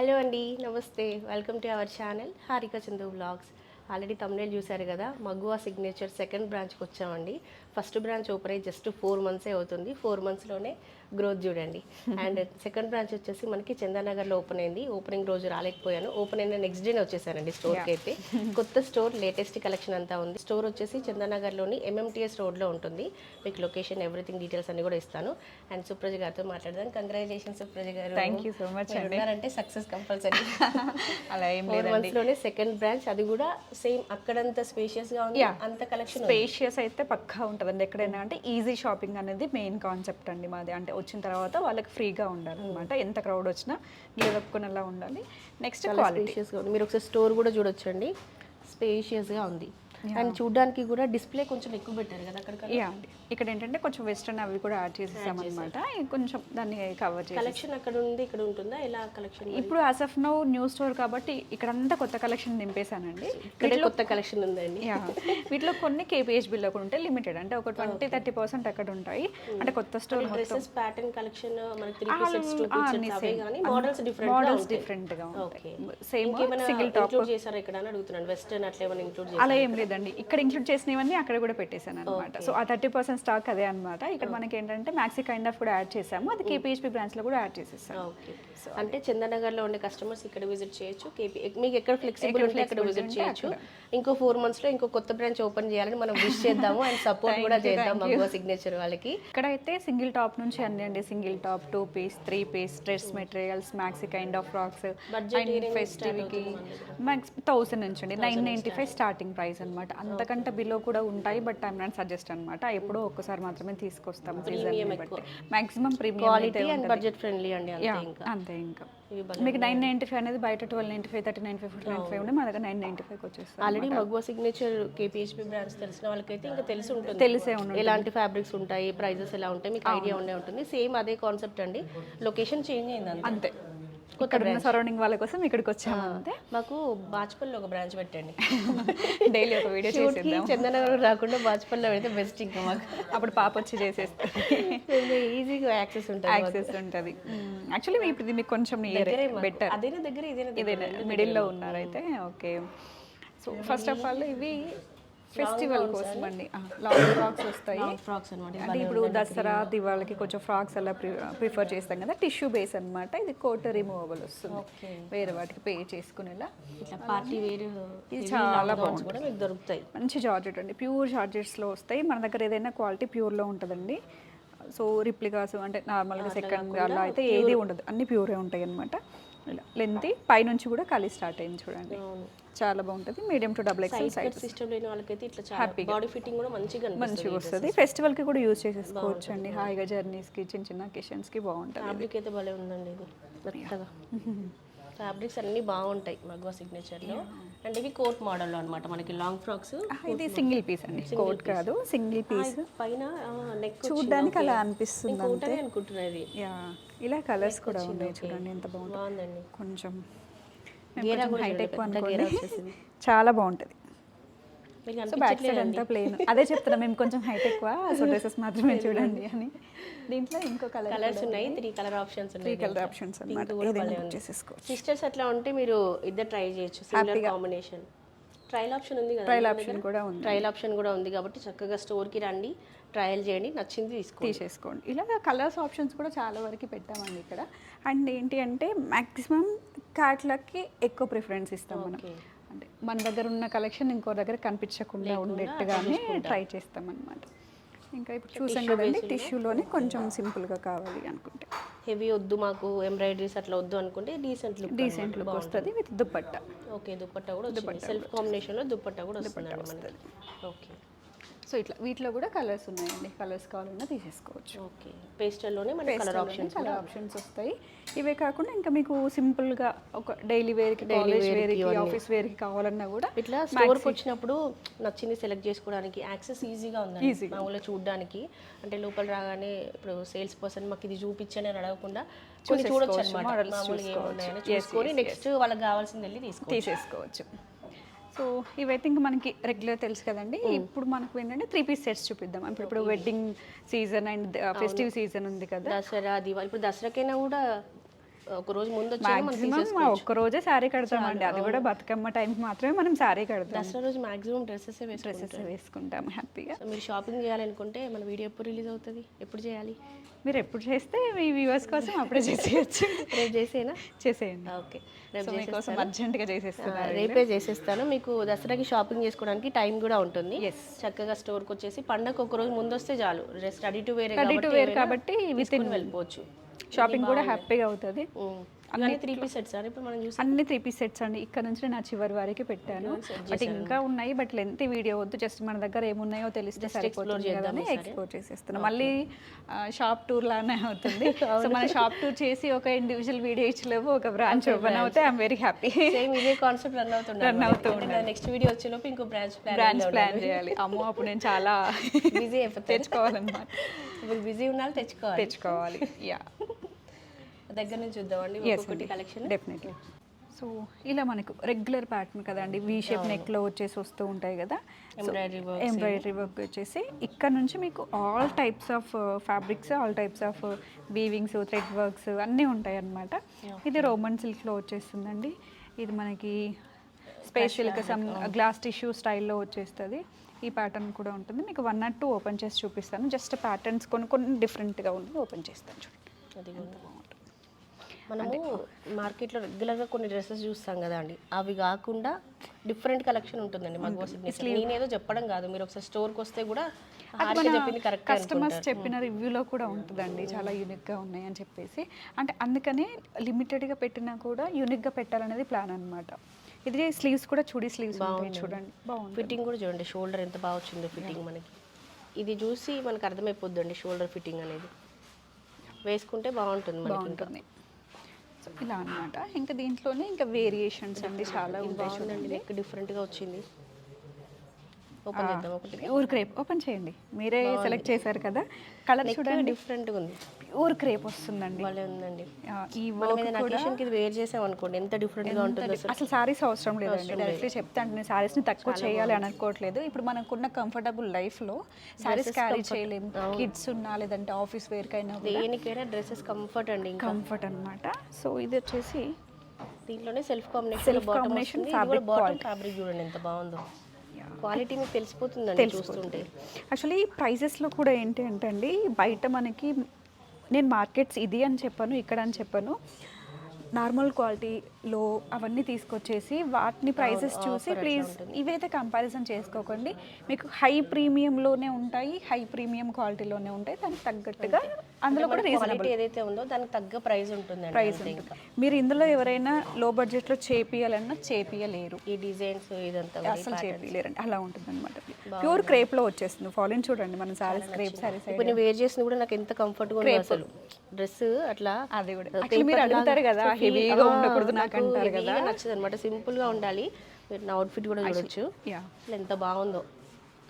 Hello అండి నమస్తే. Welcome to our channel Harika Chandu vlogs already thumbnail చూశారు కదా మగువా సిగ్నేచర్ సెకండ్ బ్రాంచ్కి వచ్చామండి ఫస్ట్ బ్రాంచ్ ఓపెన్ అయ్యి జస్ట్ ఫోర్ మంత్సే అవుతుంది. ఫోర్ మంత్స్లోనే గ్రోత్ చూడండి. అండ్ సెకండ్ బ్రాంచ్ వచ్చేసి మనకి చందానగర్లో ఓపెన్ అయింది. ఓపెనింగ్ రోజు రాలేకపోయాను. ఓపెన్ అయిన నెక్స్ట్ డేనే వచ్చేసానండి స్టోర్కి అయితే. కొత్త స్టోర్ లేటెస్ట్ కలెక్షన్ అంతా ఉంది. స్టోర్ వచ్చేసి చందానగర్లోని ఎంఎంటీఎస్ రోడ్లో ఉంటుంది. మీకు లొకేషన్ ఎవ్రీథింగ్ డీటెయిల్స్ అన్ని కూడా ఇస్తాను. అండ్ సుప్రజ గారితో మాట్లాడదాం. కంగ్రాచులేషన్ సుప్రజ గారు. థ్యాంక్ యూ సో మచ్ ఉన్నారంటే సక్సెస్ కంపల్సరీ అలా ఏం ఫోర్ లేదండి. మంత్స్లోనే సెకండ్ బ్రాంచ్ అది కూడా సేమ్ అక్కడంత స్పేషియస్గా ఉంది. అంత కలెక్షన్ స్పేషియస్ అయితే పక్కా ఉంటుందండి ఎక్కడైనా. అంటే ఈజీ షాపింగ్ అనేది మెయిన్ కాన్సెప్ట్ అండి మాది. అంటే వచ్చిన తర్వాత వాళ్ళకి ఫ్రీగా ఉండాలి అనమాట ఎంత క్రౌడ్ వచ్చినా నిలదొక్కునేలా ఉండాలి. నెక్స్ట్ క్వాలిటీ మీరు ఒకసారి స్టోర్ కూడా చూడొచ్చండి. స్పేషియస్గా ఉంది. అండ్ చూడడానికి కూడా డిస్ప్లే కొంచెం ఎక్కువ పెట్టారు కదా అక్కడ ఇక్కడ ఏంటంటే కొంచెం వెస్ట్రన్ అవి కూడా యాడ్ చేసేసాం అనమాట కొంచెం దాన్ని కవర్ చేసి కలెక్షన్ అక్కడ ఉంది ఇక్కడ ఉంటుందా? ఎలా కలెక్షన్ ఇప్పుడు as of now new store కాబట్టి ఇక్కడంతా కొత్త కలెక్షన్ నింపేశానండి ఇక్కడే కొత్త కలెక్షన్ ఉందండి. వీటిలో కొన్ని కేపీహెచ్బిలో కూడా ఉంటాయి లిమిటెడ్ అంటే ఒక ట్వంటీ థర్టీ పర్సెంట్ అక్కడ ఉంటాయి. అంటే కొత్త store dresses pattern collection models different models డిఫరెంట్గా ఉంటాయి. సేమ్ సింగిల్ టాప్ చేశారా ఇక్కడ అడుగుతున్నాను. వెస్టర్న్ అట్లా ఏమైనా ఇంక్లూడ్ అలా ఏం లేదండి. ఇక్కడ ఇంక్లూడ్ చేసినవన్నీ అక్కడ కూడా పెట్టేశాను అనమాట సో ఆ థర్టీ పర్సెంట్ స్టాక్ అదే అనమాట ఇక్కడ మనకి ఏంటంటే మ్యాక్సీ కైండ్ ఆఫ్ కూడా యాడ్ చేసాము అది కేపీహెచ్పి బ్రాంచ్లో కూడా యాడ్ చేసేసాము అంటే చందనగర్లో ఉండే కస్టమర్స్ ఇక్కడ విజిట్ చేయొచ్చు. కేపీ మీకు ఎక్కడ ఫ్లెక్సిబుల్ ఉంటే అక్కడ విజిట్ చేయొచ్చు. ఇంకో ఫోర్ మంత్స్లో ఇంకో కొత్త బ్రాంచ్ ఓపెన్ చేయాలని మనం విష్ చేద్దాము అండ్ సపోర్ట్ కూడా చేద్దాం సిగ్నేచర్ వాళ్ళకి. ఇక్కడైతే సింగిల్ టాప్ నుంచి అన్ని అండి. Single top two piece three piece dress materials maxi kind of frocks and ఫెస్టివ్కి max thousand నుంచి అండి. Nine ninety five starting price అనమాట అంతకంటే బిలో కూడా ఉంటాయి బట్ ఐమ్ నాట్ సజెస్ట్ అనమాట ఎప్పుడో ఒక్కసారి మాత్రమే తీసుకొస్తాం మాక్సిమం ప్రీమియం బడ్జెట్ ఫ్రెండ్లీ అండి అంతే ఇంకా. మీకు నైన్ నైంటీ ఫైవ్ అనేది బయట twelve ninety five thirty nine five four nine five ఉండే మా దగ్గర నైన్ నైంటీ ఫైవ్కి వచ్చేస్తుంది already Maguva signature KPHB brands తెలిసిన వాళ్ళకైతే ఇంకా తెలిసి ఉంటుంది. తెలిసే ఉండు ఎలాంటి ఫ్యాబ్రిక్స్ ఉంటాయి ప్రైజెస్ ఎలా ఉంటాయి మీకు ఐడియా ఉండే ఉంటుంది. సేమ్ అదే కాన్సెప్ట్ అండి. లొకేషన్ చేంజ్ అయింది అంతే. ఇక్కడ ఉన్న సరౌండింగ్ వాళ్ళ కోసం ఇక్కడికి వచ్చాము అంతే. మాకు బాజ్పల్లిలో ఒక బ్రాంచ్ పెట్టండి. డైలీ ఒక వీడియో చేసేద్దాం చందనగర్ రాకుండా బాజ్పల్లిలో పెడితే బెస్ట్ ఇంకా మాకు. అప్పుడు పాప వచ్చి చేసేస్తుంది. ఈజీగా యాక్సెస్ ఉంటుంది యాక్సెస్ ఉంటుంది. యాక్చువల్లీ ఇప్పుడు ఇది మీకు కొంచెం బెటర్ అదేనా దగ్గర ఇదే మిడిల్లో ఉన్నారైతే okay so first of all ఇవి ఫెస్టివల్ కోసం అండి. లాంగ్ ఫ్రాక్స్ వస్తాయి. ఫ్రాక్స్ అనమాట అంటే ఇప్పుడు దసరా దివాళికి కొంచెం ఫ్రాక్స్ అలా ప్రిఫర్ చేస్తాం కదా టిష్యూ బేస్ అన్నమాట. ఇది కోట్ రిమూవబుల్ వస్తుంది. వేరే వాటికి పే చేసుకునేలా. ఇట్లా పార్టీ వేర్ ఇది చాలా మీకు దొరుకుతాయి. మంచి జార్జెట్ అండి. ప్యూర్ జార్జెట్స్లో వస్తాయి. మన దగ్గర ఏదైనా క్వాలిటీ ప్యూర్లో ఉంటుందండి. సో రిప్లికాస్ అంటే నార్మల్గా సెకండ్ అలా అయితే ఏది ఉండదు. అన్ని ప్యూరే ఉంటాయి అనమాట ఇలా లెంత్ పైనుంచి కూడా ఖాళీ స్టార్ట్ అయింది చూడండి. చాలా బాగుంటుంది. Medium to double XL size system లేని వాళ్ళకైతే ఇట్లా చాలా బాడీ ఫిట్టింగ్ కూడా మంచిగా మంచిగా వస్తుంది. ఫెస్టివల్కి కూడా యూజ్ చేసేసుకోవచ్చు అండి హాయిగా జర్నీస్కి చిన్న చిన్న అకేషన్స్కి బాగుంటుంది ఫ్యాబ్రిక్ అయితే భలే ఉందండి ఇది. మెత్తగా. ఫ్యాబ్రిక్స్ అన్ని బాగుంటాయి మగ్వా సిగ్నేచర్లో అండ్ ఇవి కోట్ మోడల్లో అన్నమాట మనకి లాంగ్ ఫ్రాక్స్ ఇది సింగిల్ పీస్ అండి. కోట్ కాదు సింగిల్ పీస్ పైన నెక్ చూడడానికి అలా అనిపిస్తుంది కోటనే అనుకుంటున్నా ఇది. యా ఇలా కలర్స్ కూడా ఉన్నాయి చూడండి ఎంత బాగుందండి. కొంచెం గేరా. చాలా బాగుంటుంది. మీకు సో బ్యాక్ సైడ్ అంతా ప్లేన్ అదే చెప్తున్నా మేము కొంచెం హైట్ ఎక్కువ సో డ్రెస్సెస్ మాత్రమే చూడండి అని. దీంట్లో ఇంకో కలర్ కలర్స్ ఉన్నాయి three colour options three colour options చేసేసుకోవచ్చు. సిస్టర్స్ అట్లా ఉంటే మీరు ఇద్దరు ట్రై చేయొచ్చు. సిమిలర్ కాంబినేషన్ ట్రయల్ ఆప్షన్ ఉంది కదా ట్రైల్ ఆప్షన్ కూడా ఉంది. ట్రయల్ ఆప్షన్ కూడా ఉంది కాబట్టి చక్కగా స్టోర్కి రండి. ట్రయల్ చేయండి నచ్చింది తీసుకోండి. తీసేసుకోండి. ఇలా కలర్స్ ఆప్షన్స్ కూడా చాలా వరకు పెట్టామండి ఇక్కడ. అండ్ ఏంటి అంటే మ్యాక్సిమం క్యాట్లకి ఎక్కువ ప్రిఫరెన్స్ ఇస్తాం మనం. అంటే మన దగ్గర ఉన్న కలెక్షన్ ఇంకో దగ్గర కనిపించకుండా ఉండేట్టుగానే ట్రై చేస్తాం అనమాట ఇంకా ఇప్పుడు చూసాం కదండి టిష్యూలోనే కొంచెం సింపుల్గా కావాలి అనుకుంటే. హెవీ వద్దు మాకు ఎంబ్రాయిడరీస్ అట్లా వద్దు అనుకుంటే డీసెంట్ లుక్ డీసెంట్ లుక్ వస్తుంది విత్ దుప్పట్ట. ఓకే దుపట్టా కూడా వచ్చింది. సెల్ఫ్ కాంబినేషన్లో దుపట్టా కూడా వస్తుందండి మనకి ఓకే. సో ఇట్లా వీటిలో కూడా కలర్స్ ఉన్నాయండి. కలర్స్ కావాలన్నా తీసేసుకోవచ్చు. ఓకే. పేస్టల్లోనే మనకి కలర్ ఆప్షన్స్ కలర్ ఆప్షన్స్ వస్తాయి. ఇవే కాకుండా ఇంకా మీకు సింపుల్గా ఒక డైలీ వేర్కి కాలేజ్ వేర్కి ఆఫీస్ వేర్కి కావాలన్నా కూడా ఇట్లా స్టోర్కి వచ్చినప్పుడు నచ్చింది సెలెక్ట్ చేసుకోవడానికి యాక్సెస్ ఈజీగా ఉందండి. మామూలుగా చూడడానికి. అంటే లోపల రాగానే ఇప్పుడు సేల్స్ పర్సన్ మాకు ఇది చూపించని అని అడగకుండా కొన్ని చూడొచ్చు అనమాట మామూలుగా ఏమున్నాయని చూసుకొని నెక్స్ట్ వాళ్ళకి కావాల్సింది వెళ్ళి తీసుకో తీసేసుకోవచ్చు. సో ఇవైతే ఇంకా మనకి రెగ్యులర్ తెలుసు కదండి. ఇప్పుడు మనకు ఏంటంటే త్రీ పీస్ సెట్స్ చూపిద్దాం. ఇప్పుడు ఇప్పుడు wedding season and festive season ఉంది కదా. దసరా దివాళి ఇప్పుడు దసరాకైనా కూడా ఒక రోజు ముందు మాక్సిమం ఒక్క రోజే శారీ కడతామండి. అది కూడా బతుకమ్మ టైంకి మాత్రమే మనం శారీ కడతాం దసరా రోజు మాక్సిమం డ్రెస్సెస్ డ్రెస్సెస్ వేసుకుంటాం హ్యాపీగా. మీరు షాపింగ్ చేయాలనుకుంటే మన వీడియో ఎప్పుడు రిలీజ్ అవుతుంది? ఎప్పుడు చేయాలి? మీరు ఎప్పుడు చేస్తే మీ వ్యూవర్స్ కోసం అప్పుడే చేసేయచ్చు. రేపు చేసేనా? చేసేయండి. ఓకే. రేపు మీకోసం అర్జెంట్గా చేసేస్తున్నారు రేపే చేసేస్తాను. మీకు దసరాకి షాపింగ్ చేసుకోవడానికి టైం కూడా ఉంటుంది. చక్కగా స్టోర్కి వచ్చేసి పండగ ఒక రోజు ముందు వస్తే చాలు. Ready to wear ready to wear కాబట్టి విత్ ఇన్ వెళ్ళిపోవచ్చు. షాపింగ్ కూడా హ్యాపీగా అవుతుంది. అన్ని త్రీ పీస్ సెట్స్ ఇప్పుడు మనం అన్ని త్రీ పీస్ సెట్స్ అండి. ఇక్కడ నుంచి నా చివరి వరకు పెట్టాను. బట్ ఇంకా ఉన్నాయి బట్ లెంత్ వీడియో వద్దు. జస్ట్ మన దగ్గర ఏమున్నాయో తెలిస్తే సరిపోతుంది కదా ఎక్స్ప్లోర్ చేసేస్తున్నాం. మళ్ళీ షాప్ టూర్ లానే అవుతుంది. సో మన షాప్ టూర్ చేసి ఒక ఇండివిజువల్ వీడియో ఇచ్చలేవు ఒక బ్రాంచ్ ఓపెన్ అవుతే ఐఎమ్ వెరీ హ్యాపీ సేమ్ ఇదే కాన్సెప్ట్ రన్ అవుతుంది Run అవుతూ నెక్స్ట్ వీడియో వచ్చేలోపు ఇంకో బ్రాంచ్ బ్రాంచ్ ప్లాన్ చేయాలి. అమ్మో అప్పుడు నేను చాలా బిజీ అయిపోతుంది తెచ్చుకోవాలన్నమాట. ఇప్పుడు బిజీ ఉన్నారు తెచ్చుకోవాలి. తెచ్చుకోవాలి. యా దగ్గర నుంచి చూద్దామండి. కలెక్షన్ డెఫినెట్లీ సో ఇలా మనకు రెగ్యులర్ ప్యాటర్న్ కదండి. వీ షేప్ నెక్లో వచ్చేసి వస్తూ ఉంటాయి కదా. ఎంబ్రాయిడరీ వర్క్ ఎంబ్రాయిడరీ వర్క్ వచ్చేసి ఇక్కడ నుంచి మీకు all types of fabrics all types of weavings thread works అన్నీ ఉంటాయి అన్నమాట ఇది రోమన్ సిల్క్లో వచ్చేస్తుందండి. ఇది మనకి స్పెషల్గా సమ్ గ్లాస్ టిష్యూ స్టైల్లో వచ్చేస్తుంది. ఈ ప్యాటర్న్ కూడా ఉంటుంది. మీకు వన్ నాట్ టూ ఓపెన్ చేసి చూపిస్తాను. జస్ట్ ప్యాటర్న్స్ కొన్ని కొన్ని డిఫరెంట్గా ఉంటుంది ఓపెన్ చేస్తాను చూడండి. మనము మార్కెట్లో రెగ్యులర్గా కొన్ని డ్రెస్సెస్ చూస్తాం కదా అండి. అవి కాకుండా డిఫరెంట్ కలెక్షన్ ఉంటుందండి సిగ్నేచర్ నేనేదో చెప్పడం కాదు. మీరు ఒకసారి స్టోర్కి వస్తే కూడా చెప్పింది కరెక్ట్ కస్టమర్స్ చెప్పిన రివ్యూలో కూడా ఉంటుందండి. చాలా యూనిక్గా ఉన్నాయి అని చెప్పేసి. అంటే అందుకనే లిమిటెడ్గా పెట్టినా కూడా యూనిక్గా పెట్టాలనేది ప్లాన్ అన్నమాట. ఇది స్లీవ్స్ కూడా చూడి స్లీవ్స్ ఉంటాయి చూడండి. బాగుంది ఫిట్టింగ్ కూడా చూడండి. షోల్డర్ ఎంత బాగా వచ్చిందో ఫిట్టింగ్ మనకి. ఇది చూసి మనకు అర్థమైపోద్దండి షోల్డర్ ఫిట్టింగ్ అనేది. వేసుకుంటే బాగుంటుంది మనకి సో ఇలా అన్నమాట. ఇంకా దీంట్లోనే ఇంకా వేరియేషన్స్ అండి చాలా ఉంటాయి నెక్ డిఫరెంట్గా వచ్చింది. ఓపెన్ చేద్దాం ఒకటి ప్యూర్ క్రేప్ ఓపెన్ చేయండి. మీరే సెలెక్ట్ చేశారు కదా. కలర్ చూడండి. డిఫరెంట్గా ఉంది. ప్యూర్ క్రేప్ వస్తుందండి. భలే ఉందండి. ఈ వర్క్ అకేషన్కి ఇది వేర్ చేసాం అనుకోండి ఎంత డిఫరెంట్గా ఉంటుంది అసలు. సారీస్ అవసరం లేదండి. డైరెక్ట్లీ చెప్తా అంటే సారీస్ని తక్కువ చేయాలి అని అనుకోవట్లేదు. ఇప్పుడు మనకున్న కంఫర్టబుల్ లైఫ్లో సారీస్ క్యారీ చేయలేము. కిడ్స్ ఉన్నా లేదంటే ఆఫీస్ వేర్కైనా దేనికైనా డ్రెస్సెస్ కంఫర్ట్ అండి కంఫర్ట్ అన్నమాట. సో ఇది వచ్చేసి దీంట్లోనే సెల్ఫ్ కాంబినేషన్ combination వస్తుంది fabric బాటమ్ ఫ్యాబ్రిక్ చూడండి ఎంత బాగుందో. క్వాలిటీ మీకు తెలిసిపోతుందండి చూస్తుంటే. యాక్చువల్లీ ప్రైజెస్లో కూడా ఏంటి అంటే అండి బయట మనకి నేను మార్కెట్స్ ఇది అని చెప్పాను ఇక్కడ అని చెప్పాను. నార్మల్ క్వాలిటీలో అవన్నీ తీసుకొచ్చేసి వాటిని ప్రైజెస్ చూసి ప్లీజ్ ఇవైతే కంపారిజన్ చేసుకోకండి. మీకు హై ప్రీమియంలోనే ఉంటాయి హై ప్రీమియం క్వాలిటీలోనే ఉంటాయి దానికి తగ్గట్టుగా అందులో కూడా రీజనబుల్ క్వాలిటీ ఏదైతే ఉందో దానికి తగ్గ ప్రైస్ ఉంటుందండి ప్రైస్ ఉంటుంది. మీరు ఇందులో ఎవరైనా లో బడ్జెట్లో చేపియాలన్నా చేపియలేరు. ఈ డిజైన్స్ ఇదంతా అసలు చేపియలేరండి. అలా ఉంటుంది అనమాట ప్యూర్ క్రేప్లో వచ్చేస్తుంది. ఫాలిన్ చూడండి మన సారీస్ క్రేప్ సారీస్ ఇప్పుడు నేను వేర్ చేసిన కూడా నాకు ఎంత కంఫర్ట్గా ఉంది అసలు. డ్రెస్ అట్లా అది కూడా. Actually మీరు అడుగుతారు కదా హెవీగా ఉండకూడదు నాకు అంటారు కదా. నచ్చదు అనమాట సింపుల్గా ఉండాలి. మీరు నా అవుట్ఫిట్ కూడా చూడొచ్చు. ఎంత బాగుందో.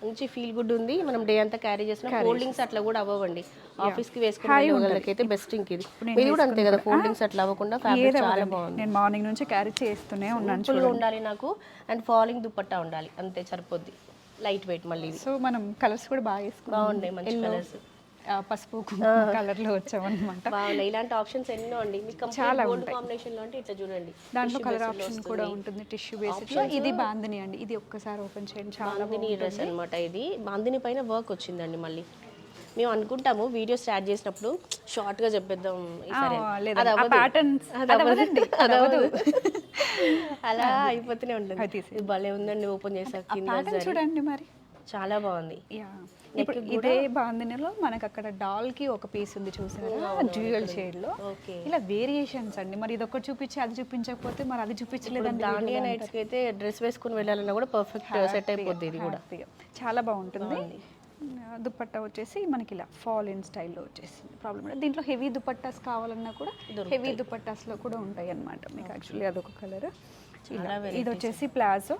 మంచి ఫీల్ గుడ్ ఉంది. మనం డే అంతా క్యారీ చేసిన ఫోల్డింగ్స్ అట్లా కూడా అవ్వండి. ఆఫీస్కి వేసుకునే వాళ్ళకైతే బెస్ట్ ఇంక ఇది. ఇది కూడా అంతే కదా ఫోల్డింగ్స్ అట్లా అవ్వకుండా ఫ్యాబ్రిక్ చాలా బాగుంది. నేను మార్నింగ్ నుంచి క్యారీ చేస్తూనే ఉన్నాను గా ఉండాలి నాకు. అండ్ ఫాలింగ్ దుపట్టా ఉండాలి. అంతే సరిపోద్ది. లైట్ వెయిట్ మళ్ళీ సో మనం కలర్స్ కూడా బాగా వేసుకున్నాం బాగున్నాయి మంచి కలర్స్. పసుపు కలర్లో వచ్చామన్నమాట. బాగున్నాయి. ఇలాంటి ఆప్షన్స్ ఎన్నో అండి. మీకు కంప్లీట్ గోల్డ్ కాంబినేషన్లో అంటే ఇట్లా చూడండి. దాంట్లో కలర్ ఆప్షన్ కూడా ఉంటుంది. టిష్యూ బేస్డ్లో ఇది బాందిని అండి. ఇది ఒక్కసారి ఓపెన్ చేయండి. చాలా బాందిని డ్రెస్ అనమాట ఇది. బాందిని పైన వర్క్ వచ్చిందండి మళ్ళీ. మేము అనుకుంటాము వీడియో స్టార్ట్ చేసినప్పుడు షార్ట్గా చెప్పేద్దాం. అలా అయిపోతూనే ఉంటుంది. భలే ఉందండి ఓపెన్ చేసాక. చూడండి మరి. చాలా బాగుంది. యా. ఇప్పుడు ఇదే బాందినిలో మనకు అక్కడ డాల్కి ఒక పీస్ ఉంది చూసారా? డ్యూయల్ షేడ్లో. ఇలా వేరియేషన్స్ అండి. మరి ఇది ఒకటి చూపించి అది చూపించకపోతే మరి అది చూపించలేదండి దాండియా నైట్స్కి అయితే డ్రెస్ వేసుకుని వెళ్ళాలన్నా కూడా పర్ఫెక్ట్ సెట్ అయిపోద్ది ఇది కూడా. చాలా బాగుంటుంది. దుపట్టా వచ్చేసి మనకి ఇలా ఫాల్ ఇన్ స్టైల్లో వచ్చేసింది. ప్రాబ్లం లేదు. దీంట్లో హెవీ దుపట్టాస్ కావాలన్నా కూడా హెవీ దుపట్టాస్లో కూడా ఉంటాయి అన్నమాట మీకు యాక్చువల్లీ అదొక కలర్ ఇది వచ్చేసి ప్లాజో.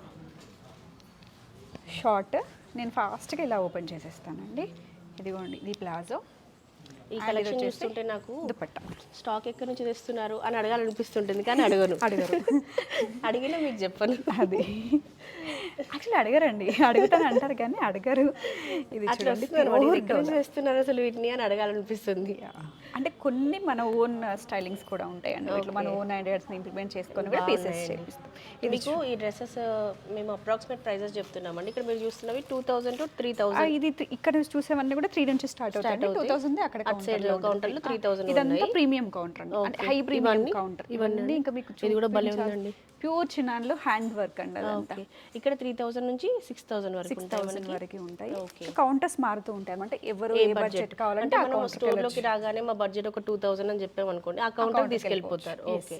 షార్ట్ నేను ఫాస్ట్గా ఇలా ఓపెన్ చేసేస్తానండి. ఇదిగోండి ఇది ప్లాజో. ఈ కలెక్షన్ చూస్తుంటే నాకు దుపట్టా. స్టాక్ ఎక్కడి నుంచి తెస్తున్నారు అని అడగాలనిపిస్తుంటుంది కానీ అడగను. అడగరు. అడిగినా మీకు చెప్పను. అది. యాక్చువల్లీ అడగరండి. అడుగుతాను అంటారు కానీ అడగరు. ఇది తెస్తున్నారు అసలు వీటిని అని అడగాలనిపిస్తుంది. అంటే కొన్ని మన ఓన్ స్టైలింగ్స్ కూడా ఉంటాయండి. ఇట్లా మన ఓన్ ఐడియాస్ని ఇంప్లిమెంట్ చేసుకొని కూడా పీసెస్ చేపిస్తాం. మీకు ఈ డ్రెస్సెస్ మేము అప్రాక్సిమేట్ ప్రైజెస్ చెప్తున్నామండి. ఇక్కడ మీరు చూస్తున్నవి two thousand to three thousand ఇది ఇక్కడ నుంచి చూసేవన్నీ కూడా త్రీ నుంచి స్టార్ట్ అవుతాయి. టూ థౌసండ్ అక్కడ సైడ్ counter లో. త్రీ థౌసండ్ ఇదంతా ప్రీమియం కౌంటర్ అండి. అంటే హై ప్రీమియం కౌంటర్. ఇవన్నీ ఇంకా మీకు ఇది కూడా భలే ఉందండి. ప్యూర్ చిన్నాన్లో హ్యాండ్ వర్క్ అండి అదంతా. ఇక్కడ త్రీ థౌసండ్ నుంచి సిక్స్ థౌసండ్ వరకు సిక్స్ థౌసండ్ మనకి వరకు ఉంటాయి. కౌంటర్స్ మారుతూ ఉంటాయి అంటే ఎవరు ఏ బడ్జెట్ కావాలంటే మనం స్టోర్లోకి రాగానే మా బడ్జెట్ ఒక టూ థౌసండ్ అని చెప్పాం అనుకోండి. ఆ కౌంటర్ తీసుకెళ్ళిపోతారు. ఓకే.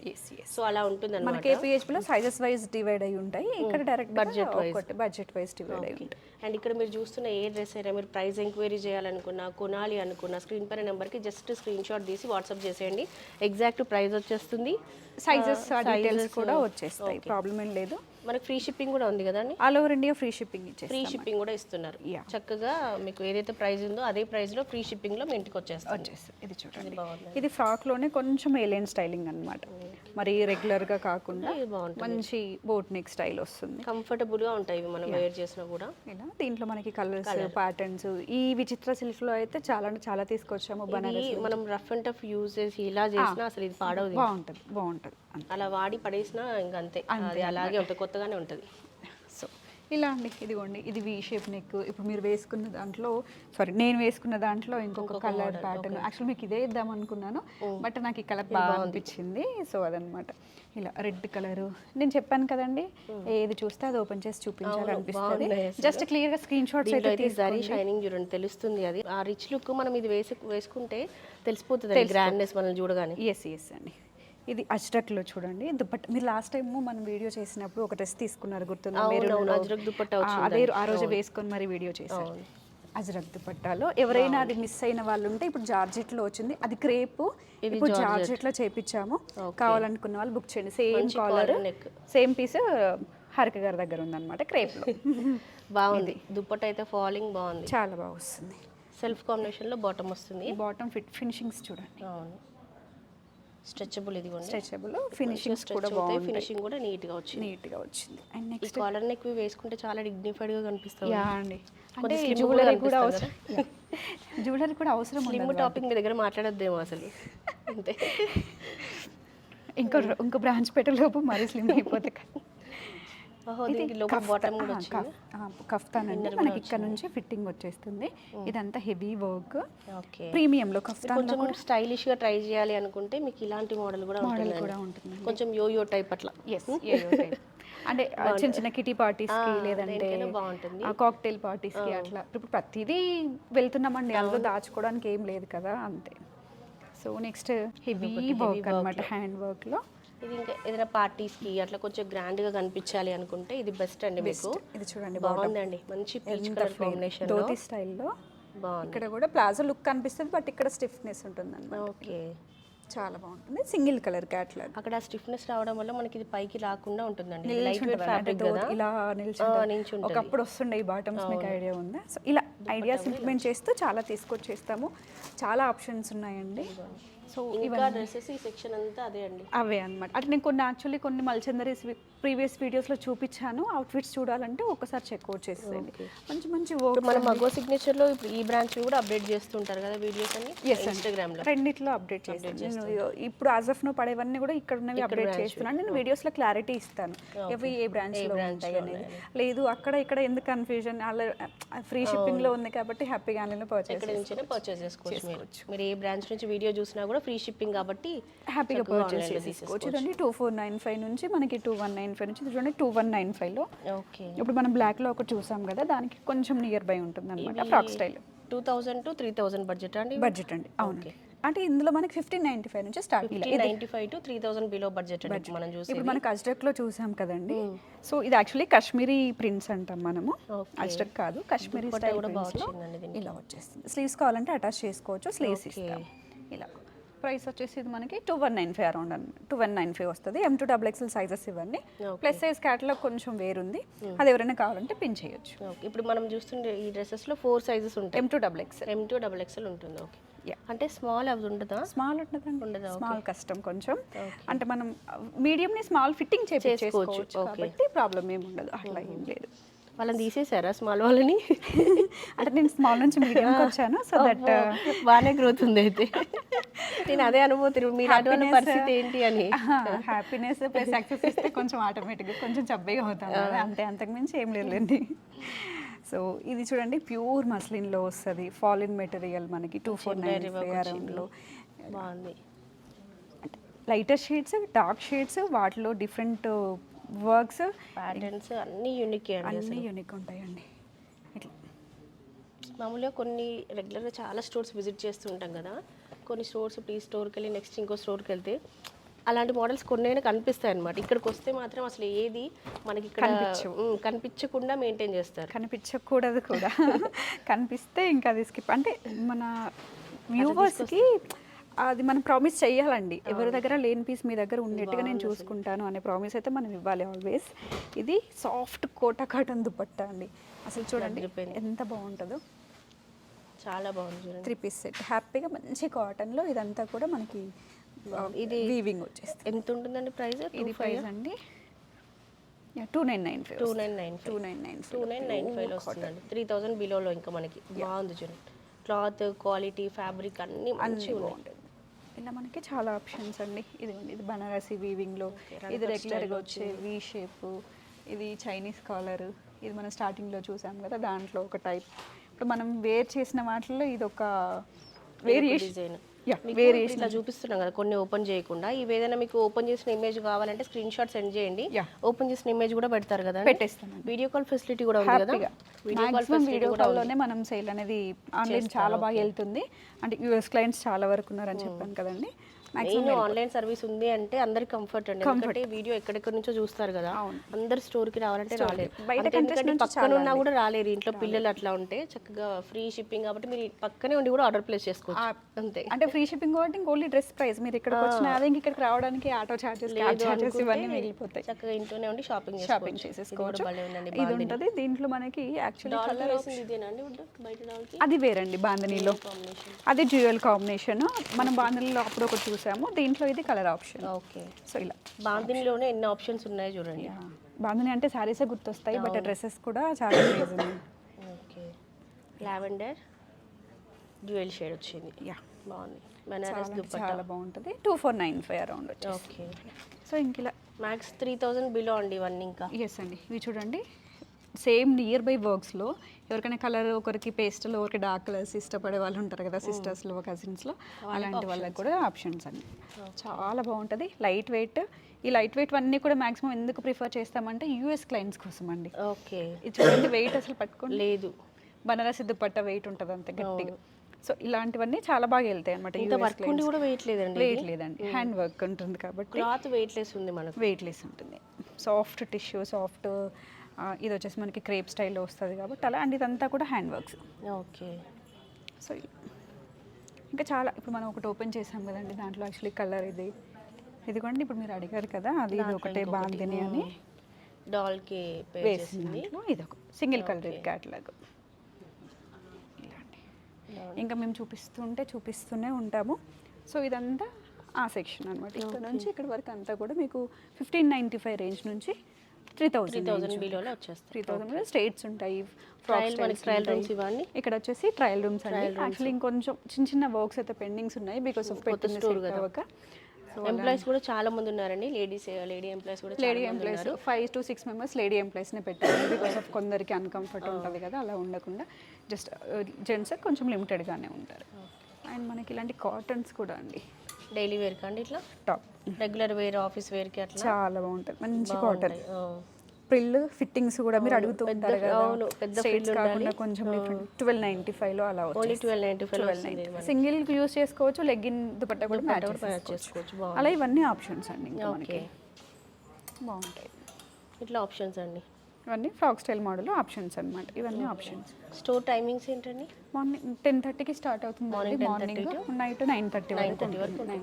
సో అలా ఉంటుంది మన KPHP లో సైజెస్ వైజ్ డివైడ్ అయి ఉంటాయి. ఇక్కడ direct Budget wise. Budget wise divide అయి ఉంటాయి. అండ్ ఇక్కడ మీరు చూస్తున్న ఏ డ్రెస్ అయినా మీరు ప్రైస్ ఎంక్వైరీ చేయాలనుకున్నా కొనాలి అనుకున్నా స్క్రీన్ పైన నెంబర్కి జస్ట్ స్క్రీన్ షాట్ తీసి వాట్సాప్ చేసేయండి. ఎగ్జాక్ట్ ప్రైస్ వచ్చేస్తుంది. సైజెస్ డీటెయిల్స్ కూడా వచ్చేస్తాయి. ప్రాబ్లం ఏం లేదు. మనకి ఫ్రీ షిప్పింగ్ కూడా ఉంది కదండి? All over India free shipping free shipping కూడా ఇస్తున్నారు. చక్కగా మీకు ఏదైతే ప్రైస్ ఉందో అదే ప్రైస్లో ఫ్రీ షిప్పింగ్లో మీ ఇంటికి వచ్చేస్తుంది. ఇది చూడండి. ఇది ఫ్రాక్లోనే కొంచెం ఏలియన్ స్టైలింగ్ అన్నమాట. మరి రెగ్యులర్గా కాకుండా మంచి బోట్ నెక్ స్టైల్ వస్తుంది. కంఫర్టబుల్గా ఉంటాయి ఇవి మనం వేర్ చేసినా కూడా. ఇలా దీంట్లో మనకి కలర్స్ ప్యాటర్న్స్ ఈ విచిత్ర సిల్క్లో అయితే చాలా అంటే చాలా తీసుకొచ్చాము బనారస్ మనం రఫ్ అండ్ టఫ్ యూజ్ చేసి ఇలా చేసినా అసలు ఇది పాడవది. బాగుంటుంది బాగుంటుంది. అలా వాడి పడేసినా ఇంక అంతే. అది అలాగే ఉంటుంది కొత్తగానే ఉంటుంది. ఇలా అండి. ఇదిగోండి ఇది వి షేప్ నెక్ ఇప్పుడు మీరు వేసుకున్న దాంట్లో సారీ నేను వేసుకున్న దాంట్లో ఇంకొక కలర్ ప్యాటర్న్ యాక్చువల్ మీకు ఇదే ఇద్దాం అనుకున్నాను బట్ నాకు ఈ కలర్ బాగా అనిపించింది సో అదనమాట ఇలా రెడ్ కలర్ నేను చెప్పాను కదండి ఏది చూస్తే అది ఓపెన్ చేసి చూపించాలి అనిపిస్తుంది. జస్ట్ క్లియర్గా స్క్రీన్ షాట్స్ అయితే జరీ షైనింగ్ చూడండి తెలుస్తుంది అది. ఆ రిచ్ లుక్ మనం ఇది వేసి వేసుకుంటే తెలిసిపోతుంది గ్రాండ్నెస్ మనం చూడగానే. ఎస్ ఎస్ అండి. ఇది అజ్రక్లో చూడండి. దుప్పట్ మీరు లాస్ట్ టైం మన వీడియో చేసినప్పుడు ఒక డ్రెస్ తీసుకున్నారు గుర్తుందా? అదే ఆ రోజు వేసుకొని మరి వీడియో చేశారు. అజ్రక్ దుపట్టాలో. ఎవరైనా అది మిస్ అయిన వాళ్ళు ఉంటే ఇప్పుడు జార్జెట్లో వచ్చింది. అది క్రేప్ ఇప్పుడు జార్జెట్. లో చేపించాము కావాలనుకున్న వాళ్ళు బుక్ చేయండి. Same collar same piece Harika గారి దగ్గర ఉందన్నమాట క్రేప్లో. బాగుంది. దుప్పట అయితే ఫాలింగ్ బాగుంది. చాలా బాగా వస్తుంది. సెల్ఫ్ కాంబినేషన్లో బాటమ్ వస్తుంది. బాటమ్ ఫిట్ ఫినిషింగ్స్ చూడండి. అవును. స్ట్రెచబుల్ ఇదిగోండి. స్ట్రెచబుల్ ఫినిషింగ్స్ కూడా అవుతాయి ఫినిషింగ్ కూడా నీట్గా వచ్చింది. నీట్గా వచ్చింది అండ్ నెక్స్ట్ కాలర్ నెక్ వేసుకుంటే చాలా డిగ్నిఫైడ్గా కనిపిస్తుంది యా అండి. అంటే జ్యువెలరీ కూడా అవసరం. జ్యువెలరీ కూడా అవసరం స్లిమ్ టాపిక్ మీ దగ్గర మాట్లాడొద్దేమో అసలు. అంతే. ఇంకో ఇంకో బ్రాంచ్ పెట్టలోపు మరీ స్లిమ్ అయిపోతే మనకి ఇక్కడ నుంచి ఫిట్టింగ్ వచ్చేస్తుంది. ఇదంతా హెవీ వర్క్ ప్రీమియంలో కొంచెం స్టైలిష్గా ట్రై చేయాలి అనుకుంటే మీకు ఇలాంటి మోడల్ కూడా ఉంటుంది కూడా ఉంటుంది కొంచెం యోయో టైప్ అట్లా. ఎస్ అంటే ఆ, చిన్న చిన్న కిటీ పార్టీస్కి లేదంటే కాక్టైల్ పార్టీస్కి అట్లా. ఇప్పుడు ప్రతిదీ వెళ్తున్నామండి. అందులో దాచుకోవడానికి ఏం లేదు కదా అంతే. సో నెక్స్ట్ హెవీ వర్క్ అన్నమాట హ్యాండ్ వర్క్లో. ఇది ఇంకా ఏదైనా parties కి అట్లా కొంచెం grand గా కనిపించాలి అనుకుంటే ఇది బెస్ట్ అండి మీకు. ఇది చూడండి బాగుందండి. మంచి పీచ్ కలర్ కాంబినేషన్లో ధోతి స్టైల్లో. బాగుంది. ఇక్కడ కూడా ప్లాజో లుక్ కనిపిస్తుంది బట్ ఇక్కడ స్టిఫ్నెస్ ఉంటుంది ఓకే. చాలా బాగుంటుంది. Single colour catalogue. అక్కడ స్టిఫ్నెస్ రావడం వల్ల మనకి ఇది పైకి రాకుండా ఉంటుందండి. లైట్ వెయిట్ ఫ్యాబ్రిక్ కదా. ఇలా నిల్చుంటుంది. ఒకప్పుడు వస్తుండే ఈ బాటమ్స్ మీకు ఐడియా ఉందా? సో ఇలా ఐడియాస్ ఇంప్లిమెంట్ చేస్తూ చాలా తీసుకొచ్చేస్తాము. చాలా ఆప్షన్స్ ఉన్నాయండి. సో ఇంకా డ్రెస్సెస్ ఈ సెక్షన్ అంతా అదే అండి. అవే అన్నమాట. అంటే నేను కొన్ని యాక్చువల్లీ కొన్ని మల్చందరీస్ ప్రీవియస్ వీడియోస్లో చూపించాను. అవుట్ఫిట్స్ చూడాలంటే ఒకసారి చెక్అవుట్ చేసేయండి. మంచి మంచి మన మగో సిగ్నేచర్లో ఇప్పుడు ఈ బ్రాంచ్ కూడా అప్డేట్ చేస్తుంటారు కదా వీడియోస్ అన్ని? ఇన్స్టాగ్రామ్లో. రెండిట్లో అప్డేట్ చేస్తాను. నేను ఇప్పుడు యాజ్ ఆఫ్ నో పడేవన్నీ కూడా ఇక్కడ ఉన్నవి అప్డేట్ చేస్తున్నాను నేను వీడియోస్లో క్లారిటీ ఇస్తాను. ఇవి ఏ బ్రాంచ్లో ఉంటాయి అనేది. లేదు అక్కడ ఇక్కడ ఎందుకు కన్ఫ్యూజన్ అలా ఫ్రీ షిప్పింగ్లో ఉంది కాబట్టి హ్యాపీగా ఆన్లైన్లో పర్చేస్ ఇక్కడ నుంచి పర్చేస్ చేసుకోవచ్చు. మీరు. ఏ బ్రాంచ్ నుంచి వీడియో చూసినా కూడా ఫ్రీ షిప్పింగ్ కాబట్టి హ్యాపీగా పర్చేస్లో చేసుకోవచ్చు. ఇదండి టూ ఫోర్ నైన్ ఫైవ్ నుంచి మనకి టూ వన్ నైన్ ఫైవ్ నుంచి చూడండి టూ వన్ నైన్ ఫైవ్లో ఓకే. ఇప్పుడు మనం బ్లాక్లో ఒకటి చూసాం కదా దానికి కొంచెం నియర్ బై ఉంటుంది అనమాట frock style two thousand to three thousand budget అండి బడ్జెట్ అండి అవును అంటే ఇందులో మనకి ఫిఫ్టీన్ నైన్టీ ఫైవ్ నుంచి start ninety five to three thousand below budget మనం చూసి ఇప్పుడు మనకి అజ్రక్లో చూసాం కదండి. సో ఇది యాక్చువల్లీ కాశ్మీరీ ప్రింట్స్ అంటాం మనము. అజ్రక్ కాదు కాశ్మీరీ స్టైల్లో. ఇలా వచ్చేస్తుంది. స్లీవ్స్ కావాలంటే అటాచ్ చేసుకోవచ్చు స్లీవ్స్ ఇస్తాం. ఇలా. ప్రైస్ వచ్చేసి ఇది మనకి two one nine five around అనమాట టూ వన్ నైన్ ఫైవ్ వస్తుంది. M two double XL sizes ఇవన్నీ ప్లస్ సైజ్ క్యాటలాగ్ కొంచెం వేరుంది. అది ఎవరైనా కావాలంటే పిన్ చేయొచ్చు. ఇప్పుడు మనం చూస్తుండే ఈ డ్రెస్సెస్లో ఫోర్ సైజెస్ ఉంటాయి. M two double XL M two double XL ఉంటుంది. ఓకే. అంటే స్మాల్ అవి ఉండదా? స్మాల్ ఉంటుందండి ఉండదా? స్మాల్ కష్టం కొంచెం. అంటే మనం మీడియం ని స్మాల్ ఫిట్టింగ్ చేసుకోవచ్చు. కాబట్టి ప్రాబ్లం ఏమి ఉండదు. అట్లా ఏం లేదు. వాళ్ళని తీసేసారా స్మాల్ వాళ్ళని? అంటే నేను స్మాల్ నుంచి మీడియంకి వచ్చాను సో దట్ బాగానే గ్రోత్ ఉంది అయితే. నేను అదే అనుభూతి మీరు అటువంటి పరిస్థితి ఏంటి అని. హ్యాపీనెస్ ప్లస్ సక్సెస్ ఇస్తే కొంచెం ఆటోమేటిక్గా కొంచెం చబ్బగా అవుతాం కదా. అంతే అంతకుమించి ఏం లేదులేండి. సో ఇది చూడండి ప్యూర్ మస్లిన్లో వస్తుంది. ఫాలిన్ మెటీరియల్ మనకి టూ ఫోర్ నైన్ అరౌండ్లో బాగుంది. లైటర్ షేడ్స్ డార్క్ షేడ్స్ వాటిలో డిఫరెంట్ వర్క్స్ ప్యాటర్న్స్ అన్ని యూనిక్ అన్నీ యూనిక్ ఉంటాయండి. ఇట్లా. మామూలుగా కొన్ని రెగ్యులర్గా చాలా స్టోర్స్ విజిట్ చేస్తుంటాం కదా. కొన్ని స్టోర్స్ ఈ స్టోర్కి వెళ్ళి నెక్స్ట్ ఇంకో స్టోర్కి వెళ్తే అలాంటి మోడల్స్ కొన్నైనా కనిపిస్తాయి అనమాట ఇక్కడికి వస్తే మాత్రం అసలు ఏది మనకి ఇక్కడ కనిపించకుండా మెయింటైన్ చేస్తారు. కనిపించకూడదు కూడా. కనిపిస్తే ఇంకా అది స్కిప్. అంటే మన వ్యూవర్స్కి అది మనం ప్రామిస్ చేయాలండి ఎవరి దగ్గర లేని పీస్ మీ దగ్గర ఉండేట్టుగా నేను చూసుకుంటాను అనే ప్రామిస్ అయితే మనం ఇవ్వాలి ఆల్వేస్. ఇది సాఫ్ట్ కోటా కాటన్ దుపట్టా అండి. అసలు చూడండి. ఎంత బాగుంటుందో. చాలా బాగుంది త్రీ పీస్ సెట్. హ్యాపీగా మంచి కాటన్లో ఇదంతా కూడా మనకి ఇది వీవింగ్ వచ్చేస్తుంది. ఎంత ఉంటుందండి ప్రైస్? ఇది ప్రైస్ అండి. Two nine nine five two nine nine two nine nine two nine nine ఫైవ్లో వస్తుందండి. త్రీ థౌజండ్ బిలోలో ఇంకా మనకి. బాగుంది చూడండి. క్లాత్ క్వాలిటీ ఫ్యాబ్రిక్ అన్ని మంచిగా బాగుంటుంది ఇలా మనకి చాలా ఆప్షన్స్ అండి. ఇది ఇది బనారసి వీవింగ్లో ఇది రెగ్యులర్గా వచ్చే వీ షేప్ ఇది చైనీస్ కాలర్ ఇది మనం స్టార్టింగ్లో చూసాం కదా దాంట్లో ఒక టైప్ ఇప్పుడు మనం వేర్ చేసిన వాటిల్లో ఇది ఒక వేరియేషన్ డిజైన్ యా వేరే ఇట్లా చూపిస్తున్నాం కదా కొన్ని ఓపెన్ చేయకుండా. ఇవి ఏదైనా మీకు ఓపెన్ చేసిన ఇమేజ్ కావాలంటే స్క్రీన్ షాట్ సెండ్ చేయండి. ఓపెన్ చేసిన ఇమేజ్ కూడా పెడతారు కదా. పెట్టేస్తామండి వీడియో కాల్ ఫెసిలిటీ కూడా ఉంది కదా. వీడియో కాల్ వీడియో కాల్లోనే మనం సేల్ అనేది ఆన్లైన్ చాలా బాగా వెళ్తుంది. అంటే యూఎస్ క్లయింట్స్ చాలా వరకు ఉన్నారని చెప్పాను కదండి. మెయిన్ ఆన్లైన్ సర్వీస్ ఉంది అంటే అందరికి కంఫర్ట్ అండి. ఎందుకంటే వీడియో ఎక్కడెక్కడ నుంచో చూస్తారు కదా. అందరు స్టోర్కి రావాలంటే ఎందుకంటే నుంచి పక్కన ఉన్నా కూడా రాలేరు. ఇంట్లో పిల్లలు అట్లా ఉంటే చక్కగా ఫ్రీ షిప్పింగ్ కాబట్టి మీరు పక్కనే ఉండి కూడా ఆర్డర్ ప్లేస్ చేసుకోవచ్చు. అంతే. అంటే ఫ్రీ షిప్పింగ్ కాబట్టి ఓన్లీ డ్రెస్ ప్రైస్ మీరు ఇక్కడికి వచ్చిన అదే ఇంక ఇక్కడికి రావడానికి ఆటో చార్జెస్ చార్జెస్ ఇవన్నీ మిగిలిపోతాయి. చక్కగా ఇంట్లోనే ఉండి షాపింగ్ షాపింగ్ చేసేసుకోవచ్చు. ఇది ఉంటుంది దీంట్లో మనకి యాక్చువల్లీ కలర్ అది వేరండి బాందనీలో. కాంబినేషన్ అది డ్యూయల్ కాంబినేషన్ మనం బాందనీలో అప్పుడు ఒకటి చూసాము. దీంట్లో ఇది కలర్ ఆప్షన్. ఓకే. సో ఇలా. బాందినిలోనే ఎన్ని ఆప్షన్స్ ఉన్నాయో చూడండి. బాందని అంటే శారీసే గుర్తొస్తాయి బట్ డ్రెస్సెస్ కూడా చాలా ఓకే. లావెండర్ డ్యూయల్ షేడ్ వచ్చింది. యా. బాగుంది. బనారస్ దుప్పట్టా చాలా బాగుంటుంది. Two four nine five around వచ్చి ఓకే. సో ఇంక ఇలా. మ్యాక్స్ త్రీ థౌజండ్ బిలో అండి ఇవన్నీ ఇంకా. ఎస్ అండి. ఇవి చూడండి. సేమ్ నియర్ బై వర్క్స్లో ఎవరికైనా కలర్ ఒకరికి పేస్టల్ ఒకరికి డార్క్ కలర్స్ ఇష్టపడే వాళ్ళు ఉంటారు కదా సిస్టర్స్లో కజిన్స్లో అలాంటి వాళ్ళకి కూడా ఆప్షన్స్ అండి చాలా బాగుంటుంది. Light weight. ఈ లైట్ వెయిట్ అన్నీ కూడా మాక్సిమం ఎందుకు ప్రిఫర్ చేస్తామంటే యూఎస్ క్లయింట్స్ కోసం అండి. ఓకే. ఇది చూడండి వెయిట్ అసలు పట్టుకోండి. లేదు. బనారసి దుపట్ట వెయిట్ ఉంటుంది అంత గట్టిగా. సో ఇలాంటివన్నీ చాలా బాగా వెళ్తాయి అనమాట ఇంత వర్క్ ఉండి కూడా వెయిట్ లేదండి వెయిట్ లేదండి. హ్యాండ్ వర్క్ ఉంటుంది కాబట్టి. క్లాత్ వెయిట్ లెస్ ఉంది మనకు. వెయిట్ లెస్ ఉంటుంది. సాఫ్ట్ టిష్యూ సాఫ్ట్ ఇది వచ్చేసి మనకి క్రేప్ స్టైల్లో వస్తుంది కాబట్టి అలా అండ్ ఇదంతా కూడా హ్యాండ్ వర్క్స్. ఓకే. సో. ఇంకా చాలా ఇప్పుడు మనం ఒకటి ఓపెన్ చేసాం కదండి దాంట్లో యాక్చువల్లీ కలర్ ఇది. ఇదిగోండి ఇప్పుడు మీరు అడిగారు కదా అది ఇది ఒకటే బాందిని అని. డాల్కి దాంట్లో ఇది ఒక సింగిల్ కలర్ ఇది క్యాటలాగ్. ఇంకా మేము చూపిస్తుంటే చూపిస్తూనే ఉంటాము. సో ఇదంతా ఆ సెక్షన్ అనమాట ఇక్కడ నుంచి ఇక్కడ వరకు అంతా కూడా మీకు ఫిఫ్టీన్ నైంటీ ఫైవ్ రేంజ్ నుంచి త్రీ బిలోలో వచ్చేస్తాయి. త్రీ థౌసండ్ స్టేట్స్ ఉంటాయి ట్రయల్ మనకి ట్రయల్ రూమ్స్ ఇవన్నీ? ఇక్కడ వచ్చేసి ట్రయల్ రూమ్స్ అండి యాక్చువల్లీ ఇంకొంచెం చిన్న చిన్న వర్క్స్ అయితే పెండింగ్స్ ఉన్నాయి బికాస్ ఆఫ్ పెట్టిన అవ్వక ఎంప్లాయీస్ కూడా చాలా మంది ఉన్నారండి. లేడీస్ లేడీ ఎంప్లాయీస్ కూడా lady employees five to six members lady ఎంప్లాయీస్ని పెట్టారు. బికాస్ ఆఫ్ కొందరికి అన్కంఫర్ట్ ఉంటుంది కదా అలా ఉండకుండా. జస్ట్ జెంట్స్ కొంచెం లిమిటెడ్గానే ఉంటారు. అండ్ మనకి ఇలాంటి కాటన్స్ కూడా అండి. డైలీ వేర్ కండి ఇట్లా? టాప్. రెగ్యులర్ వేర్ ఆఫీస్ వేర్కి అట్లా? చాలా బాగుంటుంది. మంచి కాటన్. ప్రిల్ ఫిట్టింగ్స్ కూడా మీరు అడుగుతూ ఉంటారు కదా. అవును, పెద్ద స్ట్రైట్స్ కాకుండా కొంచెం డిఫరెంట్ ట్వెల్వ్ నైంటీ ఫైవ్లో అలా only twelve ninety five twelve single use చేసుకోవచ్చు లెగ్గిన్ దుపట్టా కూడా మ్యాచ్ చేసుకోవచ్చు. అలా ఇవన్నీ ఆప్షన్స్ అండి ఇంకా ఓకే. మనకి బాగుంటాయి. ఇట్లా ఆప్షన్స్ అండి. ఇవన్నీ ఫ్రాక్ స్టైల్ మోడల్ ఆప్షన్స్ అన్నమాట. ఇవన్నీ ఆప్షన్స్. స్టోర్ టైమింగ్స్ ఏంటండి? మార్నింగ్ టెన్ థర్టీకి స్టార్ట్ అవుతుంది మార్నింగ్ నైట్ నైన్ థర్టీ వరకు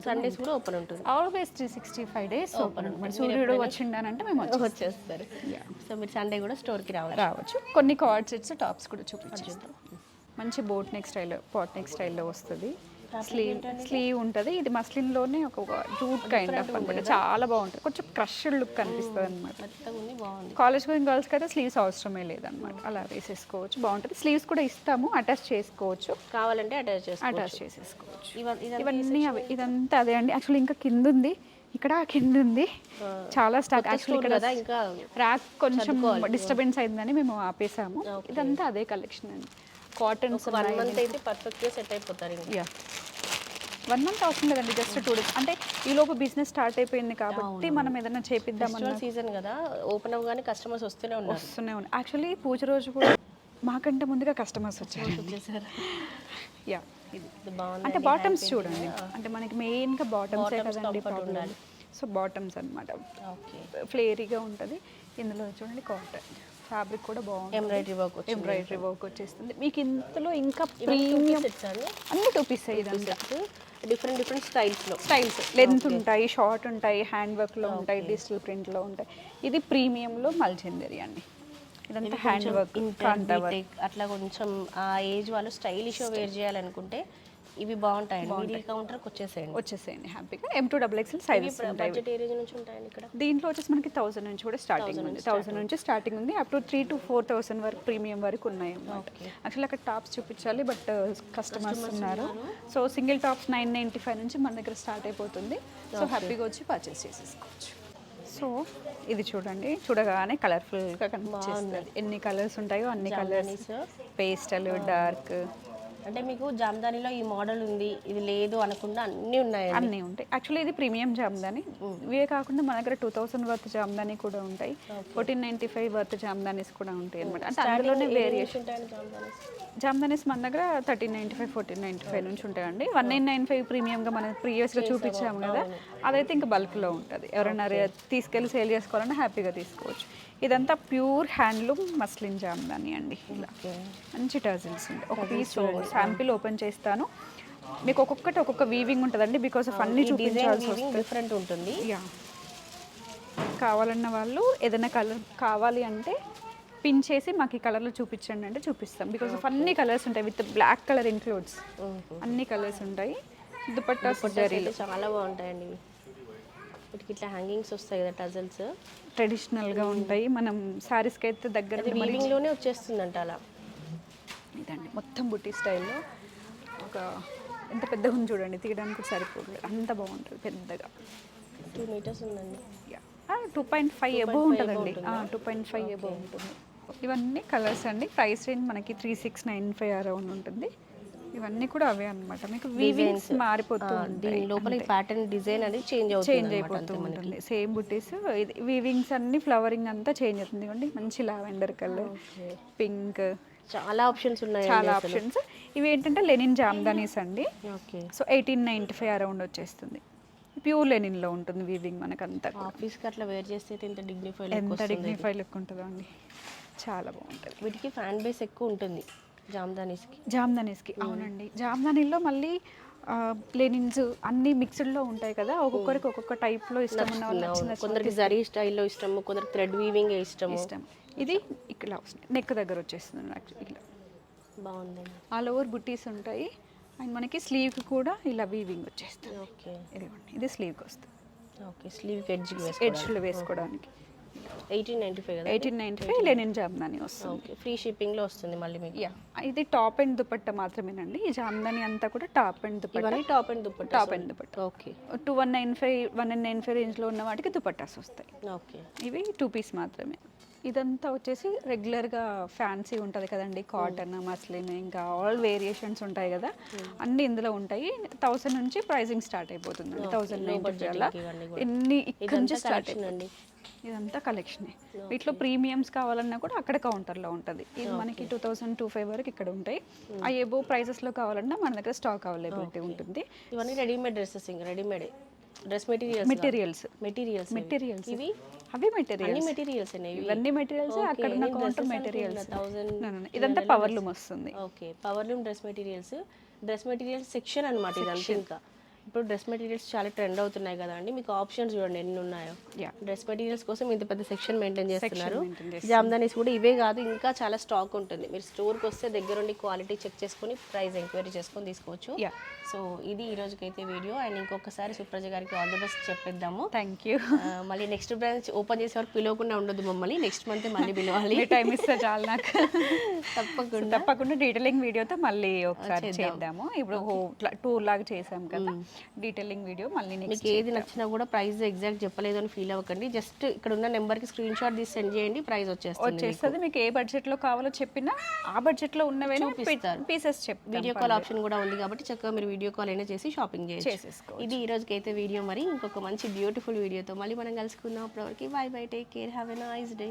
సండేస్ కూడా ఓపెన్ ఉంటుంది. Always three sixty five days open సూర్యుడు వచ్చిండానంటే మేము వచ్చి వచ్చేస్తారు. సో మీరు సండే కూడా స్టోర్కి రావాలి రావచ్చు. కొన్ని కార్డ్ సెట్స్ టాప్స్ కూడా చూపించేస్తాం. మంచి boat neck style pot neck స్టైల్లో వస్తుంది. స్లీవ్ స్లీవ్ ఉంటుంది. ఇది మస్లిన్లోనే ఒక జూట్ కైండ్ ఆఫ్ అనమాట చాలా బాగుంటుంది. కొంచెం క్రష్డ్ లుక్ కనిపిస్తుంది అనమాట కాలేజ్ గోయింగ్ గర్ల్స్కి అయితే స్లీవ్స్ అవసరమే లేదనమాట అలా వేసేసుకోవచ్చు. బాగుంటుంది. స్లీవ్స్ కూడా ఇస్తాము. అటాచ్ చేసుకోవచ్చు. కావాలంటే అటాచ్ అటాచ్ చేసేసుకోవచ్చు. ఇవన్నీ అవి. ఇదంతా అదే అండి. యాక్చువల్లీ ఇంకా కింద ఉంది ఇక్కడ కింద ఉంది చాలా స్టాక్. యాక్చువల్లీ ఇక్కడ ర్యాక్ కొంచెం డిస్టర్బెన్స్ అయిందని మేము ఆపేసాము. ఇదంతా అదే కలెక్షన్ అండి. కాటన్స్ వన్ మంత్ అయితే పర్ఫెక్ట్గా సెట్ అయిపోతారు యా వన్ మంత్ అవసరం లేదండి జస్ట్ టూ డేస్ అంటే ఈ లోపు బిజినెస్ స్టార్ట్ అయిపోయింది కాబట్టి మనం ఏదైనా ఫెస్టివల్ సీజన్ కదా ఓపెన్ అవ్వగానే కస్టమర్స్ వస్తూనే ఉన్నారు. వస్తూనే ఉన్నాయి యాక్చువల్లీ పూజ రోజు కూడా మాకంటే ముందుగా కస్టమర్స్ వచ్చారు యా అంటే బాటమ్స్ చూడండి. అంటే మనకి మెయిన్గా బాటమ్సే కదండి సో బాటమ్స్ అన్నమాట. ఓకే ఫ్లేరీగా ఉంటుంది. ఇందులో చూడండి కాటన్. ఫ్యాబ్రిక్ కూడా బాగుంది ఎంబ్రాయిడరీ వర్క్ ఎంబ్రాయిడరీ వర్క్ వచ్చేస్తుంది. మీకు ఇంతలో ఇంకా ప్రీమియం అన్ని టూ పీస్ ఇదంతా. డిఫరెంట్ డిఫరెంట్ స్టైల్స్లో. స్టైల్స్ లెంత్ ఉంటాయి షార్ట్ ఉంటాయి హ్యాండ్ వర్క్లో ఉంటాయి డిజిటల్ ప్రింట్లో ఉంటాయి. ఇది ప్రీమియంలో మల్చెందరి అండి. ఇదంతా హ్యాండ్ వర్క్ అట్లా కొంచెం ఆ ఏజ్ వాళ్ళు స్టైలిష్ వేర్ చేయాలనుకుంటే ఇవి బాగుంటాయండి. మిడిల్ కౌంటర్కి వచ్చేసేయండి. వచ్చేసేయండి హ్యాపీగా. M two double XL sizes budget ఏ రేంజ్ నుంచి ఉంటాయండి ఇక్కడ. దీంట్లో వచ్చేసి మనకి థౌసండ్ నుంచి కూడా స్టార్టింగ్ ఉంది. థౌసండ్ నుంచి స్టార్టింగ్ ఉంది. Up to three to four thousand వరకు ప్రీమియం వరకు ఉన్నాయి యాక్చువల్లీ అక్కడ టాప్స్ చూపించాలి బట్ కస్టమర్స్ ఉన్నారు. So single tops nine ninety five నుంచి మన దగ్గర స్టార్ట్ అయిపోతుంది. సో హ్యాపీగా వచ్చి పర్చేస్ చేసేసుకోవచ్చు. సో ఇది చూడండి. చూడగానే కలర్ఫుల్గా కనిపిస్తుంది. ఎన్ని కలర్స్ ఉంటాయో అన్ని కలర్స్ పేస్టల్ డార్క్ అంటే మీకు జామ్దానిలో ఈ మోడల్ ఉంది ఇది లేదు అనకుండా అన్నీ ఉన్నాయండి. అన్నీ ఉంటాయి. యాక్చువల్లీ ఇది ప్రీమియం జామ్దాని. ఇవే కాకుండా మన దగ్గర టూ థౌసండ్ వర్త్ జామ్దాని కూడా ఉంటాయి. Fourteen ninety five worth jamdanis కూడా ఉంటాయి అనమాట అంటే అందులోనే వేరియేషన్ జామ్దానీస్? మన దగ్గర thirteen ninety five fourteen ninety five నుంచి ఉంటాయండి. వన్ నైన్ నైన్ ఫైవ్ ప్రీమియంగా మనం ప్రీవియస్గా చూపించాము కదా అదైతే ఇంకా బల్క్లో ఉంటుంది. ఎవరైనా తీసుకెళ్ళి సేల్ చేసుకోవాలన్నా హ్యాపీగా తీసుకోవచ్చు. ఇదంతా ప్యూర్ హ్యాండ్లూమ్ మస్లిన్ జామ్దాని అండి ఇలా. మంచి టజిల్స్ ఉంటాయి. ఒక పీస్ శాంపిల్ ఓపెన్ చేస్తాను. మీకు ఒక్కొక్కటి ఒక్కొక్క వీవింగ్ ఉంటుందండి. బికాస్ ఆఫ్ అన్ని చూపించాల్సి వస్తుంది. డిఫరెంట్ ఉంటుంది. యా కావాలన్న వాళ్ళు ఏదైనా కలర్ కావాలి అంటే పిన్ చేసి మాకు ఈ కలర్లో చూపించండి అంటే చూపిస్తాం. బికాస్ ఆఫ్ అన్ని కలర్స్ ఉంటాయి. విత్ బ్లాక్ కలర్ ఇంక్లూడ్స్ అన్ని కలర్స్ ఉంటాయి. దుపట్టా చాలా బాగుంటాయండి. వీటికి ఇట్లా హ్యాంగింగ్స్ వస్తాయి కదా టజల్స్. ట్రెడిషనల్గా ఉంటాయి. మనం శారీస్కి అయితే దగ్గర అది వీవింగ్లోనే వచ్చేస్తుందంట అలా. ఇదండి. మొత్తం బుట్టి స్టైల్లో ఒక ఎంత పెద్దగా ఉంది చూడండి. తీయడానికి కూడా సరిపోతుంది అంత బాగుంటుంది పెద్దగా. టూ మీటర్స్ ఉందండి. టూ పాయింట్ ఫైవ్ ఎబో ఉంటుందండి. టూ పాయింట్ ఫైవ్ ఎబో ఉంటుంది. ఇవన్నీ కలర్స్ అండి. ప్రైస్ రేంజ్ మనకి three six nine five around ఉంటుంది. ఇవన్నీ కూడా అవే అన్నమాట. మీకు వీవింగ్స్ మారిపోతూ ఉంటాయి దీని లోపల ఈ ప్యాటర్న్ డిజైన్ అనేది చేంజ్ అవుతుంది చేంజ్ అయిపోతూ ఉంటుంది. సేమ్ బుట్టీస్ ఇది వీవింగ్స్ అన్ని ఫ్లవరింగ్ అంతా చేంజ్ అవుతుంది. ఇవ్వండి మంచి లావెండర్ కలర్ పింక్ చాలా ఆప్షన్స్ ఉన్నాయి చాలా ఆప్షన్స్ ఇవి ఏంటంటే లెనిన్ జామ్దానీస్ అండి. Okay so eighteen ninety five around వచ్చేస్తుంది ప్యూర్ లెనిన్లో ఉంటుంది వీవింగ్ మనకంతా ఆఫీస్కి అట్లా వేర్ చేస్తే ఇంత డిగ్నిఫై ఎంత డిగ్నిఫై లుక్ ఉంటుందో అండి. చాలా బాగుంటుంది. వీటికి ఫ్యాన్ బేస్ ఎక్కువ ఉంటుంది. జామ్దానీస్కి జామ్దానీస్కి అవునండి. జామ్దానీలో మళ్ళీ లెనిన్స్ అన్ని మిక్స్డ్లో ఉంటాయి కదా ఒక్కొక్కరికి ఒక్కొక్క టైప్లో ఇష్టం ఉన్న కొందరికి జరీ స్టైల్లో ఇష్టము కొందరికి థ్రెడ్ వీవింగ్ ఇష్టము. ఇష్టం. ఇది ఇక్కడ వస్తుంది నెక్ దగ్గర వచ్చేస్తుంది ఇలా. బాగుందండి ఆల్ ఓవర్ బుట్టీస్ ఉంటాయి. అండ్ మనకి స్లీవ్కి కూడా ఇలా వీవింగ్ వచ్చేస్తుంది. ఓకే. ఇదిగోండి ఇది స్లీవ్కి వస్తుంది. ఓకే స్లీవ్ ఎడ్జ్ ఎడ్జ్లో వేసుకోవడానికి. ఎయిటీన్ నైన్టీ ఫైవ్ కదా eighteen ninety five linen jamdani వస్తుంది. ఓకే ఫ్రీ షిప్పింగ్లో వస్తుంది మళ్ళీ మీకు? యా ఇది టాప్ అండ్ దుపట్ట మాత్రమేనండి. ఈ జామ్దాని అంతా కూడా top and dupatta. Top and dupatta top and dupatta. Okay. Two one nine five one and nine five రేంజ్లో ఉన్న వాటికి దుపట్టాస్ వస్తాయి. ఓకే. ఇవి టూ పీస్ మాత్రమే. ఇదంతా వచ్చేసి రెగ్యులర్గా ఫ్యాన్సీ ఉంటుంది కదండి. కాటన్ మస్లిన్ ఇంకా ఆల్ వేరియేషన్స్ ఉంటాయి కదా. అన్ని ఇందులో ఉంటాయి. థౌసండ్ నుంచి ప్రైజింగ్ స్టార్ట్ అయిపోతుంది థౌసండ్ నైన్టీ అలా ఎన్ని ఇక్కడ నుంచి స్టార్ట్ అండి. ఇదంతా కలెక్షనే వీటిలో ప్రీమియమ్స్ కావాలన్నా కూడా అక్కడ కౌంటర్లో ఉంటుంది. ఇది మనకి టూ థౌసండ్ టూ ఫైవ్ వరకు ఇక్కడ ఉంటాయి. ఆ ఎబో ప్రైసెస్లో కావాలన్నా మన దగ్గర స్టాక్ అవైలబిలిటీ ఉంటుంది. ఇవన్నీ రెడీమేడ్ డ్రెస్సెస్ ఇంకా readymade dress materials materials materials materials ఇవి? అవి మెటీరియల్స్ అనేవి ఇవన్నీ మెటీరియల్స్ అక్కడ ఉన్న కౌంటర్ మెటీరియల్స్ ఇదంతా పవర్ లూమ్ వస్తుంది. Okay power loom dress materials dress materials section అన్నమాట ఇదంతా ఇంకా. ఇప్పుడు డ్రెస్ మెటీరియల్స్ చాలా ట్రెండ్ అవుతున్నాయి కదా అండి. మీకు ఆప్షన్స్ చూడండి ఎన్ని ఉన్నాయో. యా డ్రెస్ మెటీరియల్స్ కోసం ఇంత పెద్ద సెక్షన్ మెయింటైన్ చేస్తున్నారు. జామ్దానీస్ కూడా ఇవే కాదు ఇంకా చాలా స్టాక్ ఉంటుంది. మీరు స్టోర్కి వస్తే దగ్గరుండి క్వాలిటీ చెక్ చేసుకొని ప్రైస్ ఎంక్వైరీ చేసుకొని తీసుకోవచ్చు. యా సో ఇది ఈ రోజుకైతే వీడియో. అండ్ ఇంకొకసారి సుప్రజ గారికి ఆల్ ది బెస్ట్ చెప్పేద్దాము. థ్యాంక్ యూ మళ్ళీ నెక్స్ట్ బ్రాంచ్ ఓపెన్ చేసే వరకు పిలవకుండా ఉండదు మమ్మల్ని. నెక్స్ట్ మంత్ మళ్ళీ పిలవాలి. టైం ఇస్తే చాలు నాకు. తప్పకుండా. తప్పకుండా డీటెయిలింగ్ వీడియోతో మళ్ళీ ఒకసారి చేద్దాము. ఇప్పుడు టూర్ లాగా చేసాం కదా. డీటెయిలింగ్ వీడియో మళ్ళీ మీకు ఏది నచ్చినా కూడా ప్రైస్ ఎగ్జాక్ట్ చెప్పలేదు అని ఫీల్ అవ్వకండి. జస్ట్ ఇక్కడ ఉన్న నెంబర్కి స్క్రీన్ షాట్ తీసి సెండ్ చేయండి ప్రైస్ వచ్చేస్తుంది వచ్చేస్తుంది. మీకు ఏ బడ్జెట్లో కావాలో చెప్పినా ఆ బడ్జెట్లో ఉన్నవైనా చూపిస్తారు. పీసెస్ చెప్తాం వీడియో కాల్ ఆప్షన్ కూడా ఉంది కాబట్టి చక్కగా మీరు వీడియో కాల్ అయినా చేసి షాపింగ్ చేసేసుకో ఇది ఈ రోజుకి అయితే వీడియో మరి. ఇంకొక మంచి బ్యూటిఫుల్ వీడియోతో మళ్ళీ మనం కలుసుకుందాం. అప్పటివరకు bye bye take care have a nice day